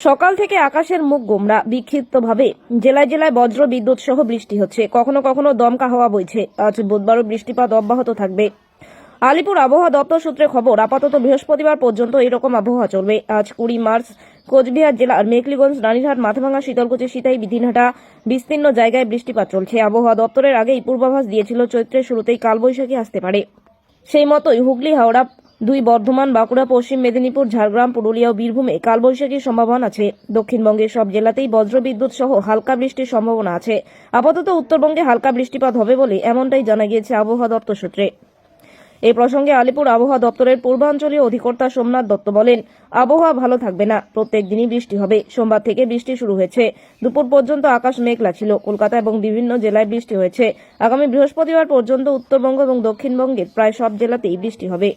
সকাল থেকে আকাশের মুখ গোমরা, বিক্ষিপ্তভাবে। জেলায় জেলায় বজ্র বিদ্যুৎ সহ বৃষ্টি হচ্ছে। কখনো কখনো দমকা হওয়া বইছে। আজ বুধবারও বৃষ্টিপাত অব্যাহত থাকবে। আলিপুর আবহাওয়া দপ্তর সূত্রে খবর, আপাতত বৃহস্পতিবার পর্যন্ত এরকম আবহাওয়া চলবে। আজ কুড়ি মার্চ, কোচবিহার জেলার মেকলিগঞ্জ রানীরহাট মাথাভাঙা শীতলকুচি, সিতাই, বিধিনহাটা বিস্তীর্ণ জায়গায় বৃষ্টিপাত চলছে। আবহাওয়া দপ্তরের আগেই পূর্বাভাস দিয়েছিল, চৈত্রের শুরুতেই কালবৈশাখী আসতে পারে। সেই মতোই হুগলি, হাওড়া দুই বর্ধমান, বাঁকুড়া, পশ্চিম মেদিনীপুর, ঝাড়গ্রাম, পুরুলিয়া ও বীরভূমে কালবৈশাখীর সম্ভাবনা আছে। দক্ষিণবঙ্গের সব জেলাতেই বজ্রবিদ্যুৎ সহ হালকা বৃষ্টির সম্ভাবনা আছে। আপাতত উত্তরবঙ্গে হালকা বৃষ্টিপাত হবে বলে এমনটাই জানা গিয়েছে আবহাওয়া দপ্তর সূত্রে। এই প্রসঙ্গে আলিপুর আবহাওয়া দপ্তরের পূর্বাঞ্চলীয় অধিকর্তা সোমনাথ দত্ত বলেন, আবহাওয়া ভালো থাকবে না, প্রত্যেক দিনই বৃষ্টি হবে। সোমবার থেকে বৃষ্টি শুরু হয়েছে। দুপুর পর্যন্ত আকাশ মেঘলা ছিল। কলকাতা এবং বিভিন্ন জেলায় বৃষ্টি হয়েছে। আগামী বৃহস্পতিবার পর্যন্ত উত্তরবঙ্গ এবং দক্ষিণবঙ্গের প্রায় সব জেলাতেই বৃষ্টি হবে।